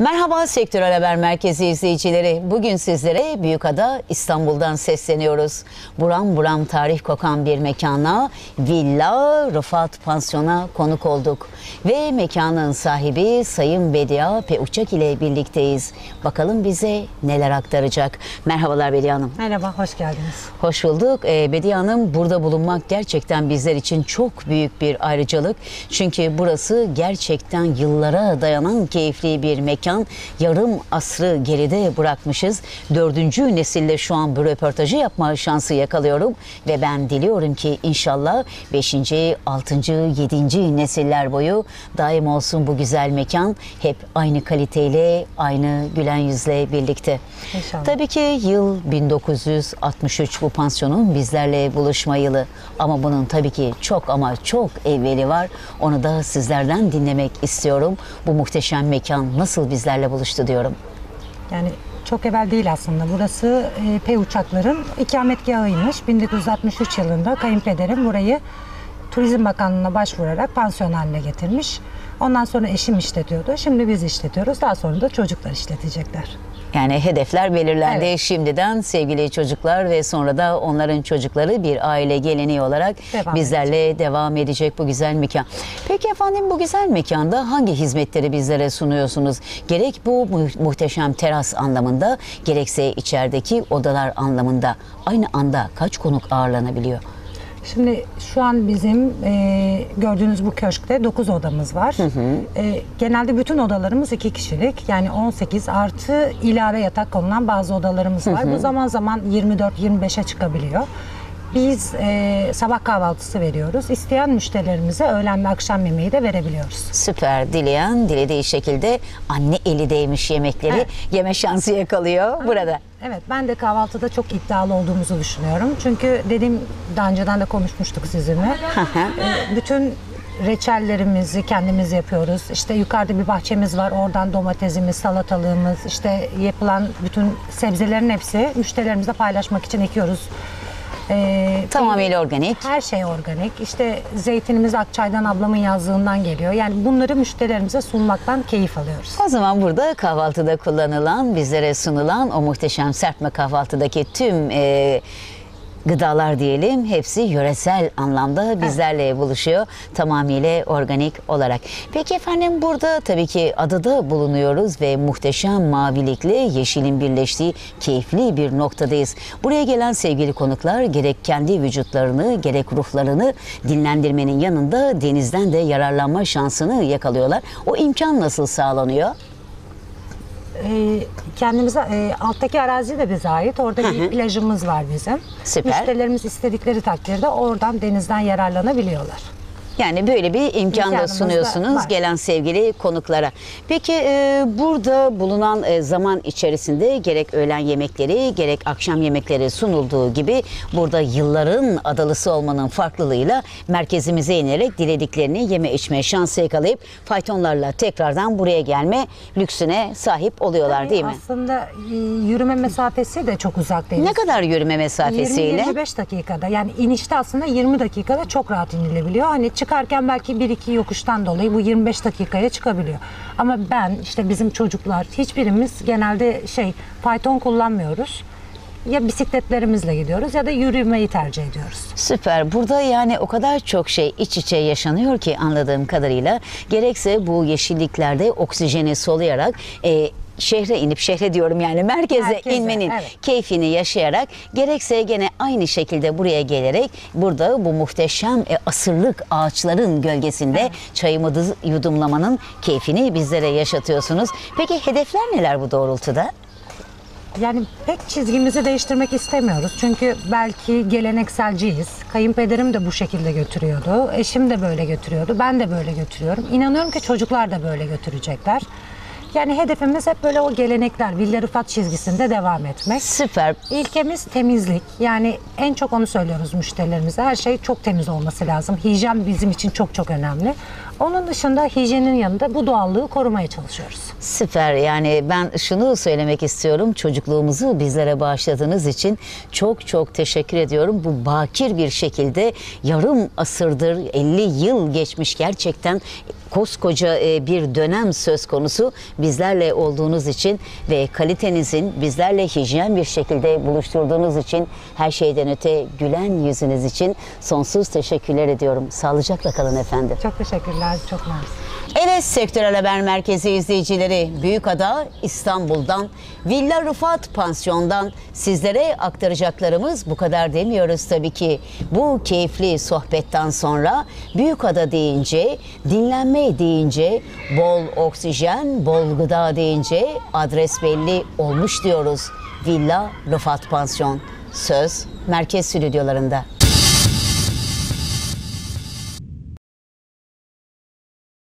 Merhaba Sektörel Haber Merkezi izleyicileri. Bugün sizlere Büyükada İstanbul'dan sesleniyoruz. Buram buram tarih kokan bir mekana Villa Rıfat Pansiyon'a konuk olduk. Ve mekanın sahibi Sayın Bedia Peuçak ile birlikteyiz. Bakalım bize neler aktaracak. Merhabalar Bedia Hanım. Merhaba, hoş geldiniz. Hoş bulduk. Ee, Bediye Hanım burada bulunmak gerçekten bizler için çok büyük bir ayrıcalık. Çünkü burası gerçekten yıllara dayanan keyifli bir mekan. Yarım asrı geride bırakmışız. Dördüncü nesille şu an bu röportajı yapma şansı yakalıyorum. Ve ben diliyorum ki inşallah beşinci, altıncı, yedinci nesiller boyu daim olsun bu güzel mekan. Hep aynı kaliteyle, aynı gülen yüzle birlikte. İnşallah. Tabii ki yıl 1963 bu pansiyonun bizlerle buluşma yılı. Ama bunun tabii ki çok ama çok evveli var. Onu da sizlerden dinlemek istiyorum. Bu muhteşem mekan nasıl bizlerle buluştu diyorum. Yani çok evvel değil aslında. Burası e, P uçakların ikametgahıymış. 1963 yılında kayınpederim burayı Turizm Bakanlığı'na başvurarak pansiyon haline getirmiş. Ondan sonra eşim işletiyordu. Şimdi biz işletiyoruz. Daha sonra da çocuklar işletecekler. Yani hedefler belirlendi Evet. şimdiden sevgili çocuklar ve sonra da onların çocukları bir aile geleneği olarak Devam bizlerle devam edecek bu güzel mekan. Peki efendim bu güzel mekanda hangi hizmetleri bizlere sunuyorsunuz? Gerek bu mu- muhteşem teras anlamında gerekse içerideki odalar anlamında aynı anda kaç konuk ağırlanabiliyor? Şimdi şu an bizim e, gördüğünüz bu köşkte 9 odamız var. E, genelde bütün odalarımız 2 kişilik. Yani 18 artı ilave yatak konulan bazı odalarımız var. Bu zaman zaman 24-25'e çıkabiliyor. Biz e, sabah kahvaltısı veriyoruz. İsteyen müşterilerimize öğlen ve akşam yemeği de verebiliyoruz. Süper dileyen dilediği şekilde anne eli değmiş yemekleri Evet. yeme şansı yakalıyor burada. Evet ben de kahvaltıda çok iddialı olduğumuzu düşünüyorum. Çünkü dediğim daha önceden de konuşmuştuk sizinle. Ee, Bütün reçellerimizi kendimiz yapıyoruz. İşte yukarıda bir bahçemiz var. Oradan domatesimiz, salatalığımız, işte yapılan bütün sebzelerin hepsi müşterilerimizle paylaşmak için ekiyoruz. Ee, Tamamıyla organik. her şey organik. İşte zeytinimiz Akçay'dan ablamın yazlığından geliyor. Yani bunları müşterilerimize sunmaktan keyif alıyoruz. O zaman burada kahvaltıda kullanılan, bizlere sunulan o muhteşem serpme kahvaltıdaki tüm e, gıdalar diyelim hepsi yöresel anlamda bizlerle buluşuyor tamamıyla organik olarak. Peki efendim burada tabii ki adada bulunuyoruz ve muhteşem mavilikle yeşilin birleştiği keyifli bir noktadayız. Buraya gelen sevgili konuklar gerek kendi vücutlarını gerek ruhlarını dinlendirmenin yanında denizden de yararlanma şansını yakalıyorlar. O imkan nasıl sağlanıyor? Ee, kendimize e, alttaki arazi de bize ait. Orada bir plajımız var bizim. Süper. Müşterilerimiz istedikleri takdirde oradan denizden yararlanabiliyorlar. Yani böyle bir imkan da İmkanımız da sunuyorsunuz var. gelen sevgili konuklara. Peki e, burada bulunan e, zaman içerisinde gerek öğlen yemekleri gerek akşam yemekleri sunulduğu gibi burada yılların adalısı olmanın farklılığıyla merkezimize inerek dilediklerini yeme içme şansı yakalayıp faytonlarla tekrardan buraya gelme lüksüne sahip oluyorlar değil mi? Aslında e, yürüme mesafesi de çok uzak değil. Ne kadar yürüme mesafesiyle? 20-25 dakikada yani inişte aslında 20 dakikada çok rahat inilebiliyor. Hani çıkarken belki 1-2 yokuştan dolayı bu 25 dakikaya çıkabiliyor. Ama ben işte bizim çocuklar hiçbirimiz genelde şey fayton kullanmıyoruz. Ya bisikletlerimizle gidiyoruz ya da yürümeyi tercih ediyoruz. Süper. Burada yani o kadar çok şey iç içe yaşanıyor ki anladığım kadarıyla. Gerekse bu yeşilliklerde oksijeni soluyarak e, şehre inip şehre diyorum yani merkeze, Merkeze, inmenin evet. keyfini yaşayarak gerekse gene aynı şekilde buraya gelerek burada bu muhteşem e, asırlık ağaçların gölgesinde çayımızı yudumlamanın keyfini bizlere yaşatıyorsunuz. Peki hedefler neler bu doğrultuda? Yani pek çizgimizi değiştirmek istemiyoruz. Çünkü belki gelenekselciyiz. Kayınpederim de bu şekilde götürüyordu. Eşim de böyle götürüyordu. Ben de böyle götürüyorum. İnanıyorum ki çocuklar da böyle götürecekler. Yani hedefimiz hep böyle o gelenekler, Villa Rıfat çizgisinde devam etmek. Süper. İlkemiz temizlik. Yani en çok onu söylüyoruz müşterilerimize. Her şey çok temiz olması lazım. Hijyen bizim için çok çok önemli. Onun dışında hijyenin yanında bu doğallığı korumaya çalışıyoruz. Süper yani ben şunu söylemek istiyorum çocukluğumuzu bizlere bağışladığınız için çok çok teşekkür ediyorum. Bu bakir bir şekilde yarım asırdır 50 yıl geçmiş gerçekten koskoca e, bir dönem söz konusu. Bizlerle olduğunuz için ve kalitenizin bizlerle hijyen bir şekilde buluşturduğunuz için her şeyden öte gülen yüzünüz için sonsuz teşekkürler ediyorum. Sağlıcakla kalın efendim. Çok teşekkürler. Çok mersi. Evet Sektörel Haber Merkezi izleyicileri Büyükada İstanbul'dan Villa Rıfat Pansiyon'dan sizlere aktaracaklarımız bu kadar demiyoruz tabii ki. Bu keyifli sohbetten sonra Büyükada deyince, dinlenme deyince, bol oksijen, bol gıda deyince adres belli olmuş diyoruz. Villa Rıfat Pansiyon. Söz merkez stüdyolarında.